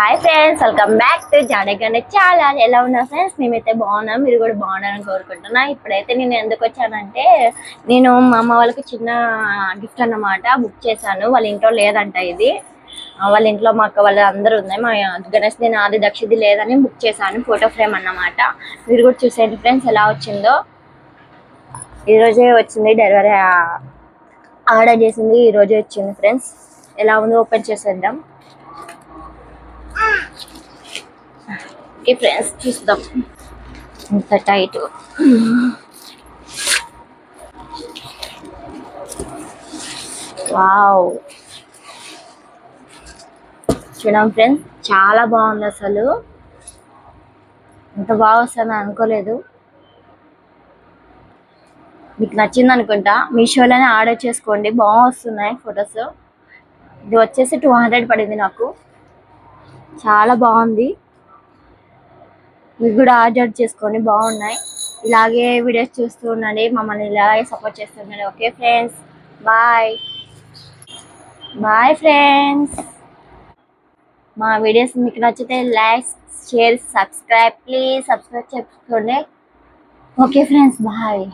Hi friends welcome back to జాడగండ చాలా ఎలా ఉన్నా ఫ్రెండ్స్ మేమైతే బాగున్నాం మీరు కూడా బాగున్నారని కోరుకుంటున్నా. ఇప్పుడైతే నేను ఎందుకు వచ్చానంటే నేను మా అమ్మ వాళ్ళకి చిన్న గిఫ్ట్ అన్నమాట బుక్ చేశాను. వాళ్ళ ఇంట్లో లేదంట ఇది. వాళ్ళ ఇంట్లో మా అక్క వాళ్ళు అందరూ ఉన్నాయి. మా గణేష్ నేను ఆది దక్షిది లేదని బుక్ చేశాను ఫోటో ఫ్రేమ్ అన్నమాట. మీరు కూడా చూసేయండి ఫ్రెండ్స్ ఎలా వచ్చిందో. ఈరోజే వచ్చింది డెలివరీ ఆర్డర్ చేసింది ఈరోజే వచ్చింది ఫ్రెండ్స్ ఎలా ఉందో ఓపెన్ చేసేద్దాం. ఓకే ఫ్రెండ్స్ చూద్దాం ఇంత టైట్ వావ్ చూడండి ఫ్రెండ్స్ చాలా బాగుంది అసలు. ఇంత బాగా వస్తుందని అనుకోలేదు. మీకు నచ్చింది అనుకుంటా. మీషోలోనే ఆర్డర్ చేసుకోండి. బాగా వస్తున్నాయి ఫొటోస్ ఇది వచ్చేసి టూ హండ్రెడ్ పడింది నాకు. చాలా బాగుంది. మీకు కూడా ఆర్డర్ చేసుకొని బాగున్నాయి. ఇలాగే వీడియోస్ చూస్తూ ఉండండి. మమ్మల్ని ఇలాగే support చేస్తుండండి okay friends bye bye friends మా వీడియోస్ మీకు నచ్చితే like share subscribe please subscribe చేసుకోండి. Okay friends bye